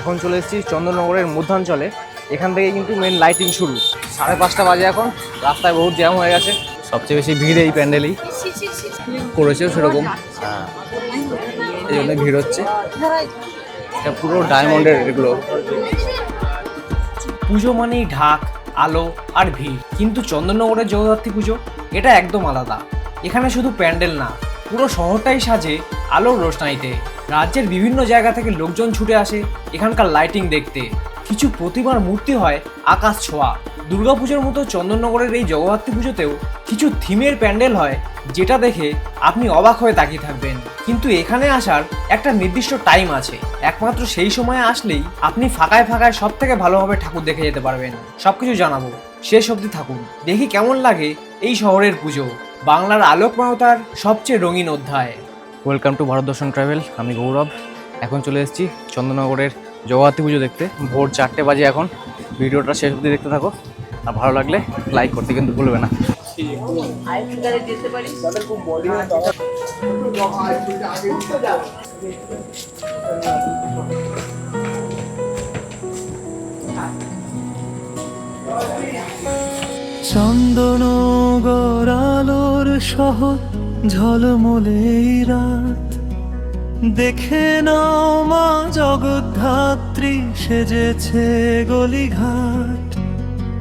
এখন চলে এসেছি চন্দননগরের মধ্যাঞ্চলে। এখান থেকে কিন্তু মেন লাইটিং শুরু। সাড়ে পাঁচটা বাজে এখন, রাস্তায় বহুত জ্যাম হয়ে গেছে। সবচেয়ে বেশি ভিড় এই প্যান্ডেলেই। করেছেও সেরকম। হ্যাঁ। এই জন্য ভিড় হচ্ছে। এটা পুরো ডায়মন্ডের এগুলো। পুজো মানেই ঢাক, আলো আর ভিড়। কিন্তু চন্দননগরের জগদ্ধাত্রী পুজো, এটা একদম আলাদা। এখানে শুধু প্যান্ডেল না পুরো শহরটাই সাজে আলোর রোশনাইতে। রাজ্যের বিভিন্ন জায়গা থেকে লোকজন ছুটে আসে এখানকার লাইটিং দেখতে। কিছু প্রতিমার মূর্তি হয় আকাশ ছোঁয়া। দুর্গাপুজোর মতো চন্দননগরের এই জগদ্ধাত্রী পুজোতেও কিছু থিমের প্যান্ডেল হয়, যেটা দেখে আপনি অবাক হয়ে তাকিয়ে থাকবেন। কিন্তু এখানে আসার একটা নির্দিষ্ট টাইম আছে। একমাত্র সেই সময়ে আসলেই আপনি ফাঁকায় ফাঁকায় সব থেকে ভালোভাবে ঠাকুর দেখে যেতে পারবেন। সবকিছু জানাব। শেষ অবধি থাকুন। দেখি কেমন লাগে এই শহরের পুজো। বাংলার আলোকময়তার সবচেয়ে রঙিন অধ্যায়। ওয়েলকাম টু ভারত দর্শন ট্রাভেল আমি গৌরব। এখন চলে এসেছি চন্দননগরের জগদ্ধাত্রী পুজো দেখতে। ভোর চারটে বাজে এখন। ভিডিওটা শেষ অবধি দেখতে থাকো। আর ভালো লাগলে লাইক করতে কিন্তু ভুলবে না। চন্দন শহর ঝলমলে রাত। দেখে নাও মা জগদ্ধাত্রী, সেজেছে গলিঘাট।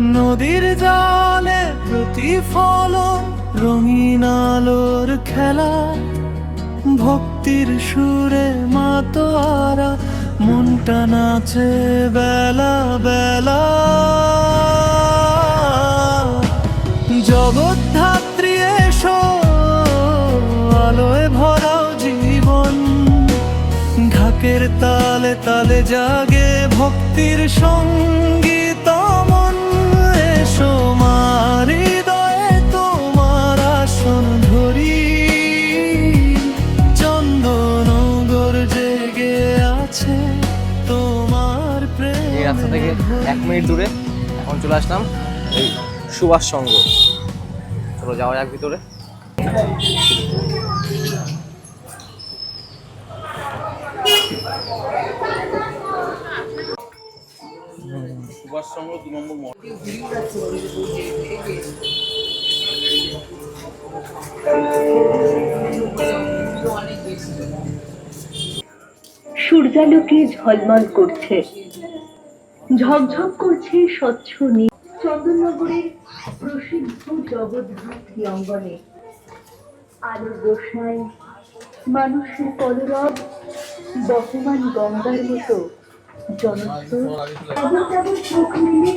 নদীর জলে প্রতিফলন, রঙিন আলোর খেলা। ভক্তির সুরে মাতোয়ারা মনটা নাচে বেলা বেলা। জগদ্ধাত্রী তালে তালে জাগে ভক্তির সংগীত মন এসো মার হৃদয়ে তোমার আসন ধরি। চন্দনগর জেগে আছে তোমার প্রেম। এই রাস্তা থেকে এক মিনিট দূরে এখন চলে আসলাম এই সুভাষ সংঘ চলো যাওয়া যাক ভিতরে। সূর্যালোকে ঝলমল করছে। ঝকঝক করছে স্বচ্ছ নীল চন্দননগরের প্রসিদ্ধ জগদ্ধাত্রী অঙ্গনে। আলোর রোশনাই মানুষের কলরব বহমান গঙ্গার মতো আবার তাদের চোখ মেলে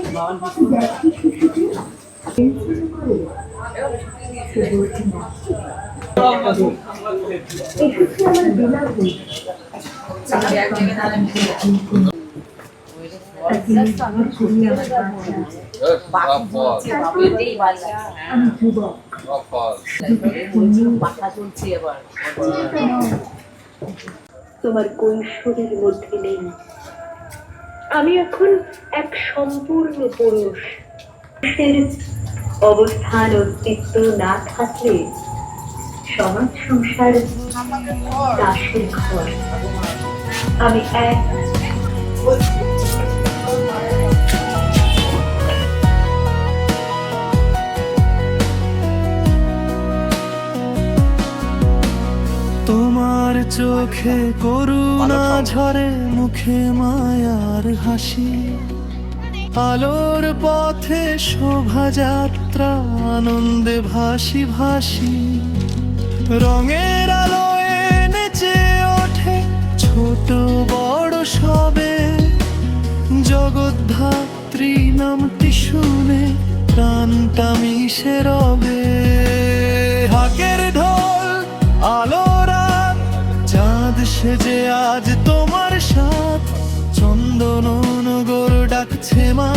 তোমার কৈশোরের মধ্যে নেই। আমি এখন এক সম্পূর্ণ পুরুষ। অবস্থান অস্তিত্ব না থাকলে সমাজ সংসার দাসের ঘর। আমি এক চোখে করুণা ঝরে মুখে মায়ার হাসি। আলোর পথে শোভাযাত্রা আনন্দে ভাসি ভাসি। রঙের আলোয় নেচে ওঠে ছোট বড় সবে। জগদ্ধাত্রী নামটি শুনে প্রাণটা মিশে রবে। চাঁদ যে আজ তোমার সাথ। চন্দন চন্দননগর ডাকছে মা,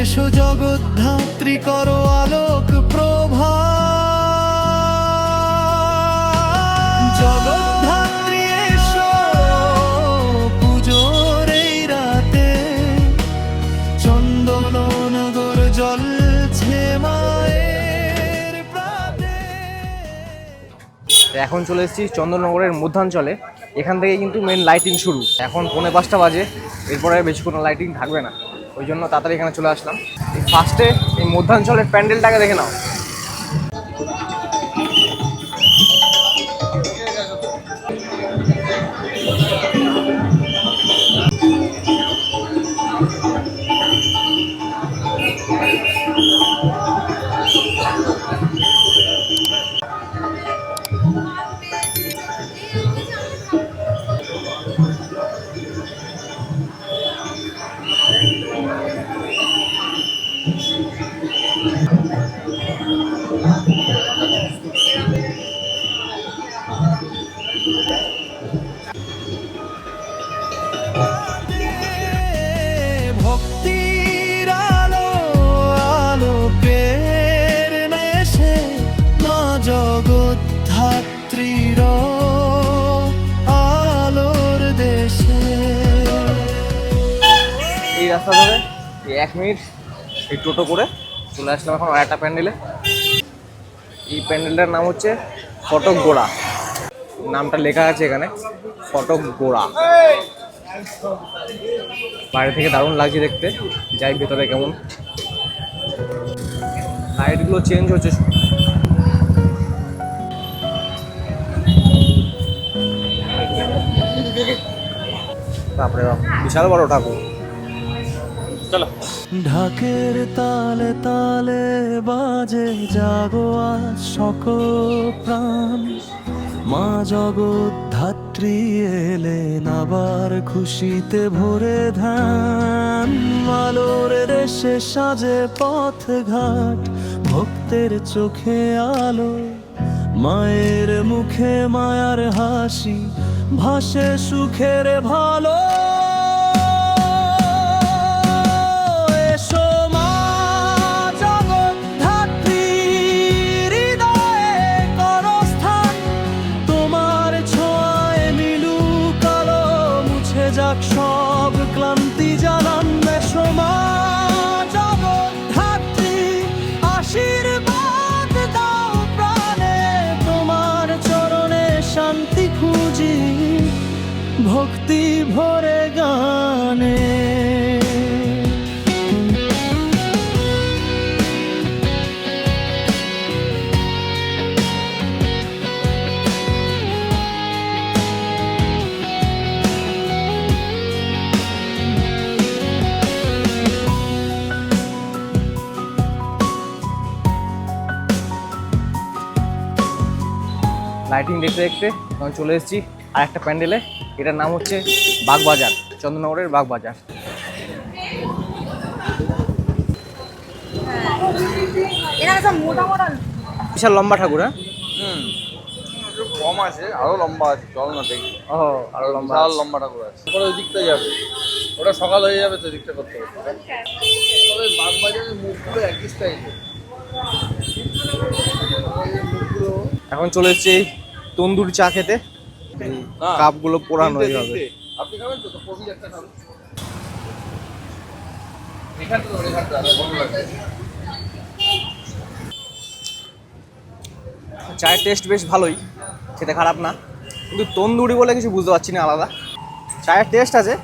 এসো জগদ্ধাত্রী করো আলোক প্রভা। এসো রাতে। এখন চলে এসেছি চন্দননগরের মধ্যাঞ্চলে। এখান থেকে কিন্তু মেন লাইটিং শুরু। এখন পৌনে পাঁচটা বাজে, এরপরে বেশি কোনো লাইটিং থাকবে না। ওই জন্য তাড়াতাড়ি এখানে চলে আসলাম। এই ফার্স্টে এই মধ্যাঞ্চলের প্যান্ডেলটাকে দেখে নাও। রাস্তা ধরে এক মিনিট এই টোটো করে চলে আসলাম এখন আর একটা প্যান্ডেলে। এই প্যান্ডেলটার নাম হচ্ছে ফটক গোড়া। নামটা লেখা আছে এখানে, ফটক গোড়া। বাইরে থেকে দারুণ লাগছে দেখতে, যাই ভেতরে কেমন। লাইটগুলো চেঞ্জ হচ্ছে। বাপ, বিশাল বড় ঠাকুর। ঢাকের তালে তালে বাজে জাগো আজ প্রাণ। মা জগৎ ধাত্রী এলেন আবার খুশিতে ভরে ধান আলোর দেশে সাজে পথ ঘাট, ভক্তের চোখে আলো। মায়ের মুখে মায়ার হাসি, ভাসে সুখের ভালো দেখতে দেখতে আমি চলে এসেছি আর একটা প্যান্ডেলে। এটার নাম হচ্ছে বাগবাজার চন্দ্রনগরের বাগবাজার। বিশাল লম্বা ঠাকুর হ্যাঁ? একটু কম আছে আরও লম্বা আছে চল না দেখি। ও আরও লম্বা বিশাল লম্বা ঠাকুর আছে। তারপরে ওই দিকটা যাবে। ওটা সকাল হয়ে যাবে তো দিকটা করতে হবে তবে বাগবাজারের মুখগুলো একই স্টাইলের মুখগুলো এখন চলে এসেছি এই তন্দুরি চা খেতে। না, কাপগুলো পোড়ানো। আপনি খাবেন তো? একটা খাবেন। ভালো লাগবে চায়ের টেস্ট বেশ ভালোই খেতে খারাপ না। কিন্তু তন্দুরি বলে কিছু বুঝতে পারছি না আলাদা। চায়ের টেস্ট আছে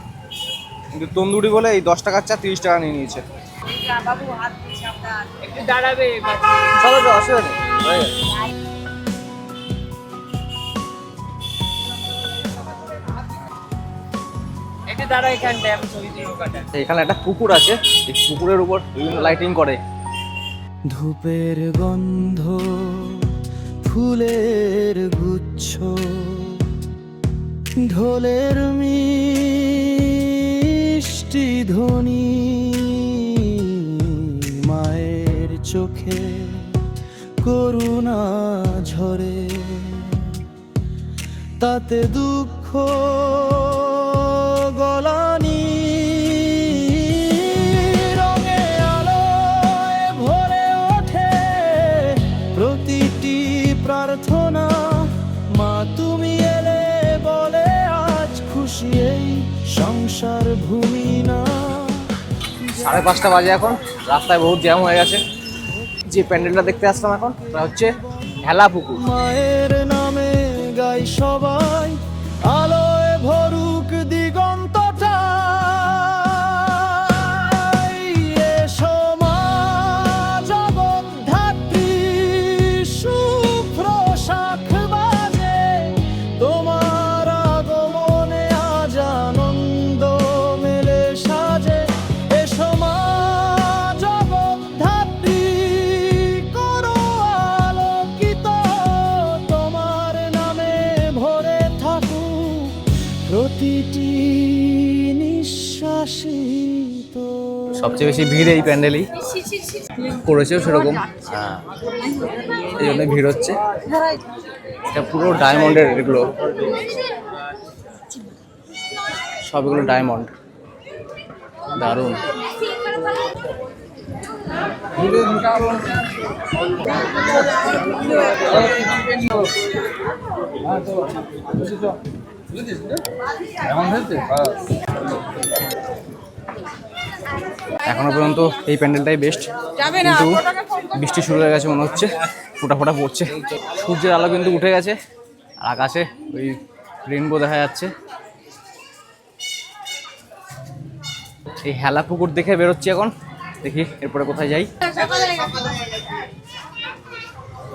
কিন্তু তন্দুরি বলে এই দশ টাকার চা তিরিশ টাকা নিয়ে নিয়েছে। বাবু হাত দিয়ে সাবধান একটু দাঁড়াবে চলো তো অসুবিধা নেই দাঁড়া এখানটায় আমি ছবি তুলবো কাটা এখানে একটা পুকুর আছে এই পুকুরের উপর লাইটিং করে। ধূপের গন্ধ ফুলের গুচ্ছ ঢোলের মিষ্টি ধ্বনি মায়ের চোখে করুণা ঝরে। তাতে দুঃখ সংসার ভূমি না। সাড়ে পাঁচটা বাজে এখন রাস্তায় বহুত জ্যাম হয়ে গেছে। যে প্যান্ডেলটা দেখতে আসলাম এখন তা হচ্ছে হেলা পুকুর মায়ের নামে গাই সবাই আলোয় সবচেয়ে বেশি ভিড় এই প্যান্ডেলই করেছেও সেরকম। এই জন্য ভিড় হচ্ছে। এটা পুরো ডায়মন্ডের এগুলো। সবগুলো ডায়মন্ড দারুণ। এমন হয়েছে হ্যাঁ। এখনও পর্যন্ত এই প্যান্ডেলটাই বেস্ট কিন্তু বৃষ্টি শুরু হয়ে গেছে মনে হচ্ছে ফোটা ফোটা পড়ছে। সূর্যের আলো কিন্তু উঠে গেছে আর আকাশে ওই রেনবো দেখা যাচ্ছে। এই হেলা পুকুর দেখে বেরোচ্ছি এখন দেখি এরপরে কোথায় যাই।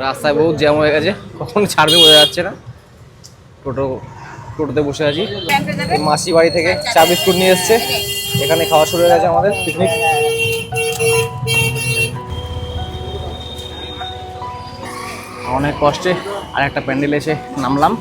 রাস্তায় বহুত জ্যাম হয়ে গেছে কখন ছাড়বে বোঝা যাচ্ছে না। টোটো টোটোতে বসে আছি। মাসি বাড়ি থেকে চা বিস্কুট নিয়ে এসছে। এখানে খাওয়া শুরু হয়ে গেছে আমাদের পিকনিক অনেক কষ্টে আর একটা প্যান্ডেল এসে নামলাম।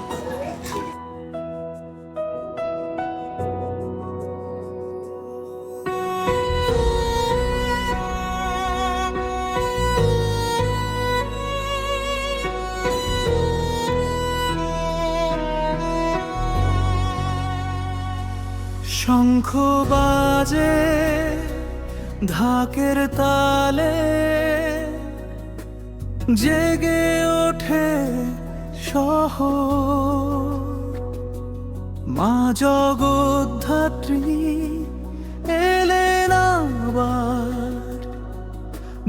শঙ্খ বাজে ঢাকের তালে, জেগে ওঠে সহ মা জগদ্ধাত্রী এলেন আবার,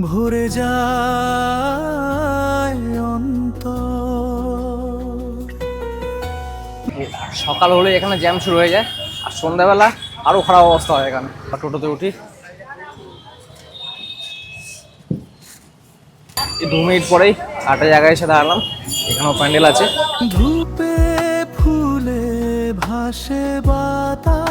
ভরে যায় অন্তর। সকাল হলে এখানে জ্যাম শুরু হয়ে যায়। সন্ধ্যাবেলা আরও খারাপ অবস্থা হয় এখানে টোটোতে উঠি। দু মিনিট পরেই আটা জায়গায় এসে দাঁড়ালাম, এখানেও প্যান্ডেল আছে। ধূপে ফুলে ভাসে বাতাস।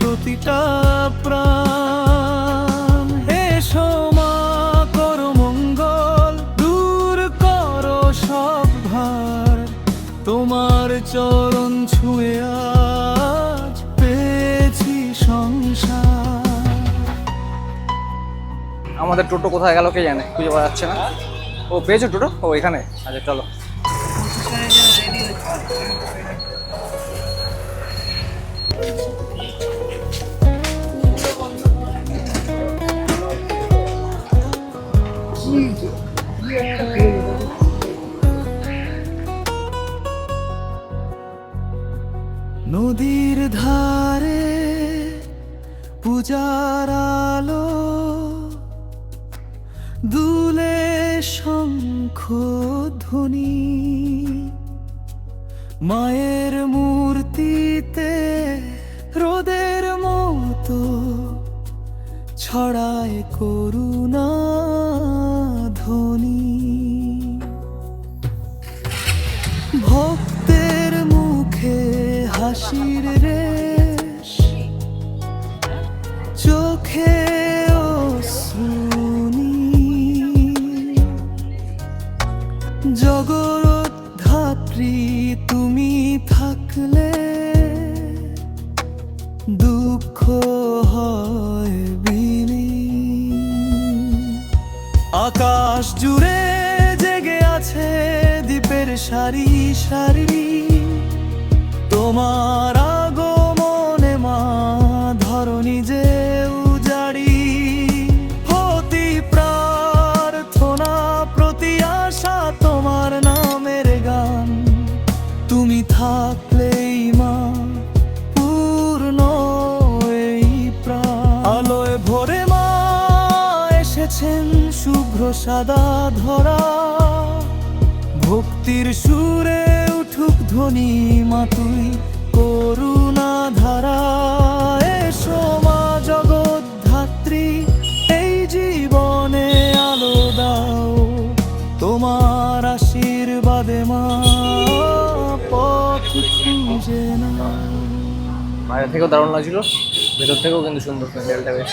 প্রতিটা প্রাণ। এসো মা করো মঙ্গল দূর করো সব ভার। তোমার চরণ ছুঁয়ে আজ পেয়েছি সংসার। আমাদের টোটো কোথায় গেল কে জানে? খুঁজে পাওয়া যাচ্ছে না। ও পেয়েছ টোটো? ও এখানে? আচ্ছা চলো। নদীর ধারে পূজার আলো দুলে শঙ্খ ধ্বনি। মায়ের মূর্তিতে রোদের মতো ছড়ায় করুণা চোখে তুমি থাকলে দুঃখ হয় আকাশ জুড়ে জেগে আছে দ্বীপের সারি সারি। তোমার এসেছেন শুভ্র সাদা ধরা। ভক্তির সুরে উঠুক ধ্বনি মা তুই করুণা ধারা এসো জগৎ ধাত্রী এই জীবনে আলো দাও। তোমার আশীর্বাদে মা পথ খুঁজে না বাইরে থেকেও দারুণ লাগছিল, ভেতর থেকেও কিন্তু সুন্দর প্যান্ডেলটা বেশ।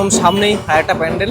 একদম সামনেই আরেকটা প্যান্ডেল।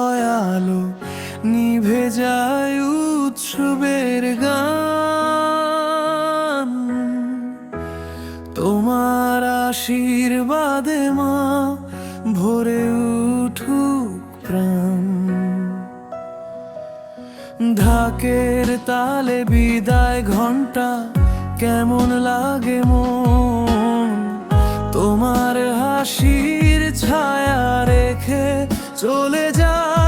হয় আলো নিভে যায় উৎসবের গান। তোমার আশীর্বাদে মা ভরে উঠুক প্রাণ। ঢাকের তালে বিদায় ঘণ্টা কেমন লাগে মন? তোমার হাসির ছায়া রেখে চলে যায়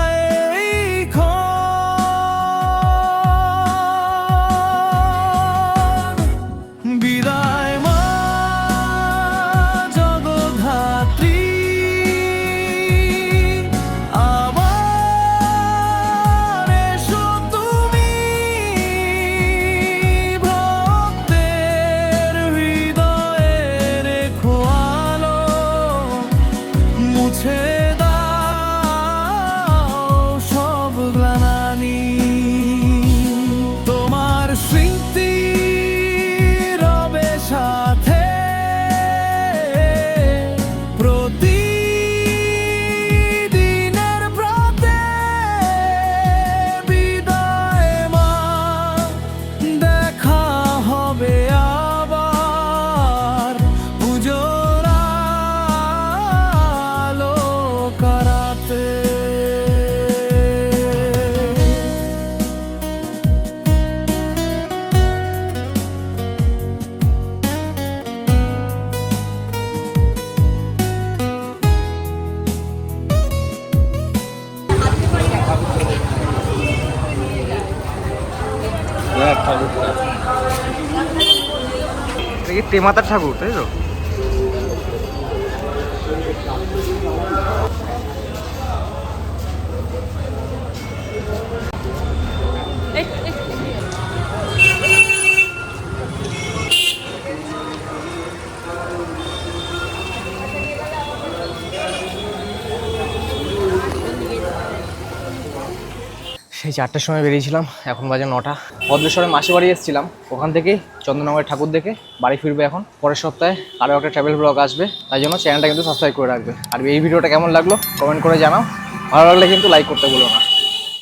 তেমাতার ঠাকুর তাই তো? সেই চারটার সময় বেরিয়েছিলাম, এখন বাজে নটা। ভদ্রেশ্বরে মাসি বাড়ি এসেছিলাম, ওখান থেকেই চন্দননগরের ঠাকুর দেখে বাড়ি ফিরবে এখন। পরের সপ্তাহে আরও একটা ট্রাভেল ব্লগ আসবে, তাই জন্য চ্যানেলটা কিন্তু সাবস্ক্রাইব করে রাখবে। আর এই ভিডিওটা কেমন লাগল কমেন্ট করে জানাও। ভালো লাগলে কিন্তু লাইক করতে ভুলো না।